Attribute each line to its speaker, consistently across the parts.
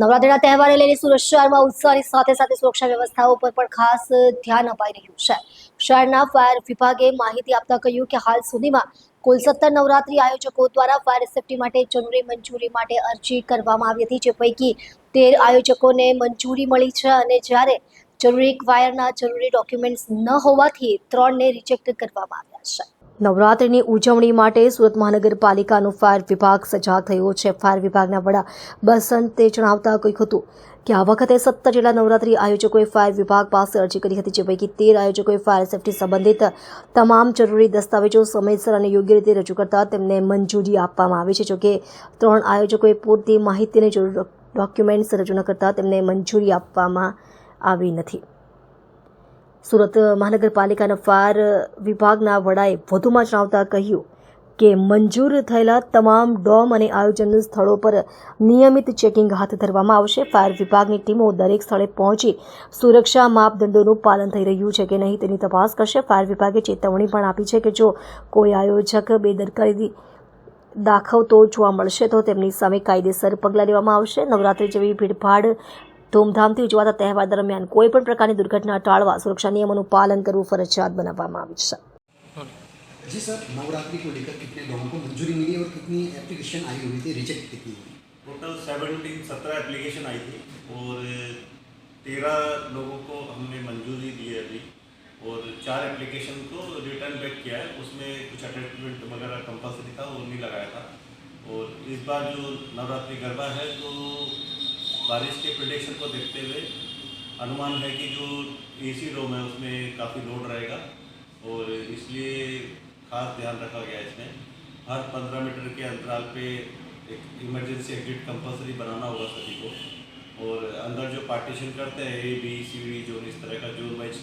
Speaker 1: નવરાત્રિના તહેવારને લઈને સુરત શહેરમાં ઉત્સાહની સાથે સાથે સુરક્ષા વ્યવસ્થાઓ પર પણ ખાસ ધ્યાન અપાઈ રહ્યું છે. શહેરના ફાયર વિભાગે માહિતી આપતા કહ્યું કે હાલ સુધીમાં કુલ સત્તર નવરાત્રી આયોજકો દ્વારા ફાયર સેફટી માટે જરૂરી મંજૂરી માટે અરજી કરવામાં આવી હતી, જે પૈકી તેર આયોજકોને મંજૂરી મળી છે અને જ્યારે જરૂરી ફાયરના જરૂરી ડોક્યુમેન્ટ્સ ન હોવાથી ત્રણને રિજેક્ટ કરવામાં આવ્યા છે. નવરાત્રિની ઉજવણી માટે સુરત મહાનગરપાલિકાનો ફાયર વિભાગ સજાગ થયો છે. ફાયર વિભાગના વડા બસંતે જણાવતા કહ્યું હતું કે આ વખતે સત્તર જેટલા નવરાત્રી આયોજકોએ ફાયર વિભાગ પાસે અરજી કરી હતી જે પૈકી તેર આયોજકોએ ફાયર સેફટી સંબંધિત તમામ જરૂરી દસ્તાવેજો સમયસર અને યોગ્ય રીતે રજૂ કરતા તેમને મંજૂરી આપવામાં આવી છે. જોકે ત્રણ આયોજકોએ પૂરતી માહિતી અને જરૂરી ડોક્યુમેન્ટ્સ રજૂ ન કરતા તેમને મંજૂરી આપવામાં આવી નથી. સુરત મહાનગરપાલિકાના ફાયર વિભાગના વડાએ વધુમાં જણાવતા કહ્યું કે મંજૂર થયેલા તમામ ડોમ અને આયોજન સ્થળો પર નિયમિત ચેકિંગ હાથ ધરવામાં આવશે. ફાયર વિભાગની ટીમો દરેક સ્થળે પહોંચી સુરક્ષા માપદંડોનું પાલન થઈ રહ્યું છે કે નહીં તેની તપાસ કરશે. ફાયર વિભાગે ચેતવણી પણ આપી છે કે જો કોઈ આયોજક બેદરકારી દાખવતો જોવા મળશે તો તેમની સામે કાયદેસર પગલાં લેવામાં આવશે. નવરાત્રી જેવી ભીડભાડ ધૂમધામથી ઉજવાતા તહેવાર દરમિયાન કોઈ પણ પ્રકારની દુર્ઘટના ટાળવા સુરક્ષા નિયમોનું પાલન કરવું ફરજિયાત બનાવવામાં આવ્યું છે
Speaker 2: जी सर नवरात्रि को लेकर कितने लोगों को मंजूरी मिली और कितनी एप्लीकेशन आई हुई थी रिजेक्ट कितनी हुई
Speaker 3: टोटल सेवनटीन सत्रह एप्लीकेशन आई थी और तेरह लोगों को हमने मंजूरी दी है अभी और चार एप्लीकेशन को रिटर्न बैक किया है उसमें कुछ अटैचमेंट वगैरह कंपलसरी था वो नहीं लगाया था और इस बार जो नवरात्रि गरबा है तो बारिश के प्रोडिक्शन को देखते हुए अनुमान है कि जो एसी रूम है, उसमें काफ़ी लोड रहेगा और इसलिए खास ध्यान रखा गया इसमें। हर पंद्रह मीटर के अंतराल पे एक इमरजेंसी एग्जिट कंपलसरी बनाना होगा सभी को। और अंदर जो पार्टीशन करते हैं A B C D zone इस तरह का जोन वाइज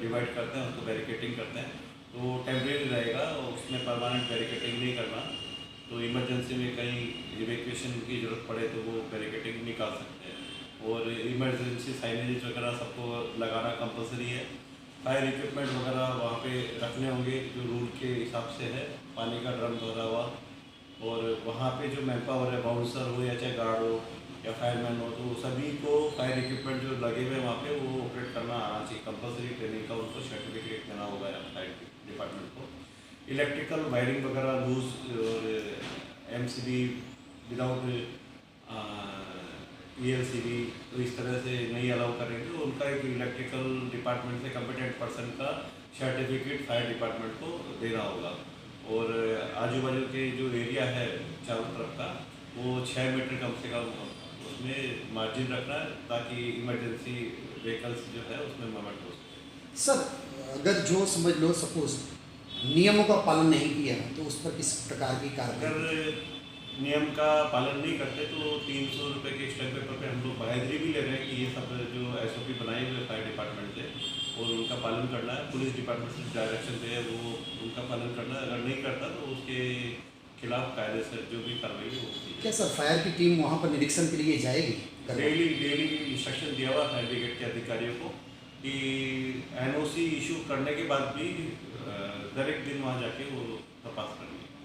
Speaker 3: डिवाइड करते हैं उसको बैरिकेटिंग करते हैं तो टेम्परेरी रहेगा और उसमें परमानेंट बैरिकेटिंग नहीं करना। इमरजेंसी में कहीं इवेक्यूएशन की ज़रूरत पड़े तो वो बैरिकेटिंग निकाल सकते हैं। और इमरजेंसी साइनेज वगैरह सबको लगाना कंपलसरी है। फायर इक्विपमेंट वगैरह वहाँ पे रखने होंगे, जो रूल के हिसाब से है। पानी का ड्रम भरा हुआ। और वहाँ पे जो मैन पावर है बाउंसर हो या चाहे गार्ड हो या फायरमैन हो तो सभी को फायर इक्विपमेंट जो लगे हुए हैं वहाँ पे, वो ऑपरेट करना आना चाहिए। कंपलसरी ट्रेनिंग का उनको सर्टिफिकेट देना होगा फायर डिपार्टमेंट को। इलेक्ट्रिकल वायरिंग वगैरह loose M C B without E L C B तो इस तरह से नहीं अलाउ करेंगे। तो उनका एक इलेक्ट्रिकल डिपार्टमेंट से कम्पिटेंट पर्सन का सर्टिफिकेट फायर डिपार्टमेंट को देना होगा। और आजू बाजू के जो एरिया है चारों तरफ़ का, वो छः मीटर कम से कम उसमें मार्जिन रखना है, ताकि इमरजेंसी व्हीकल्स जो है उसमें मूवमेंट हो सके।
Speaker 2: सर, अगर जो समझ लो सपोज़ नियमों का पालन नहीं किया तो उस पर किस प्रकार की कार्रवाई?
Speaker 3: नियम का पालन नहीं करते तो तीन सौ रुपये के स्टैम्प पेपर पे हम लोग बाहरी भी ले रहे हैं कि ये सब जो एस ओ पी बनाए हुए फायर डिपार्टमेंट से और उनका पालन करना है पुलिस डिपार्टमेंट से डायरेक्शन पे है वो उनका पालन करना है। अगर नहीं करता तो उसके खिलाफ कायदे से जो भी कार्रवाई है वो
Speaker 2: क्या सर फायर की टीम वहाँ पर निरीक्षण के लिए जाएगी?
Speaker 3: डेली डेली इंस्ट्रक्शन दिया हुआ फायर ब्रिगेड के अधिकारियों को। कि एनओसी इशू करने के बाद भी दर एक दिन वहाँ जाके वो तपास करेंगे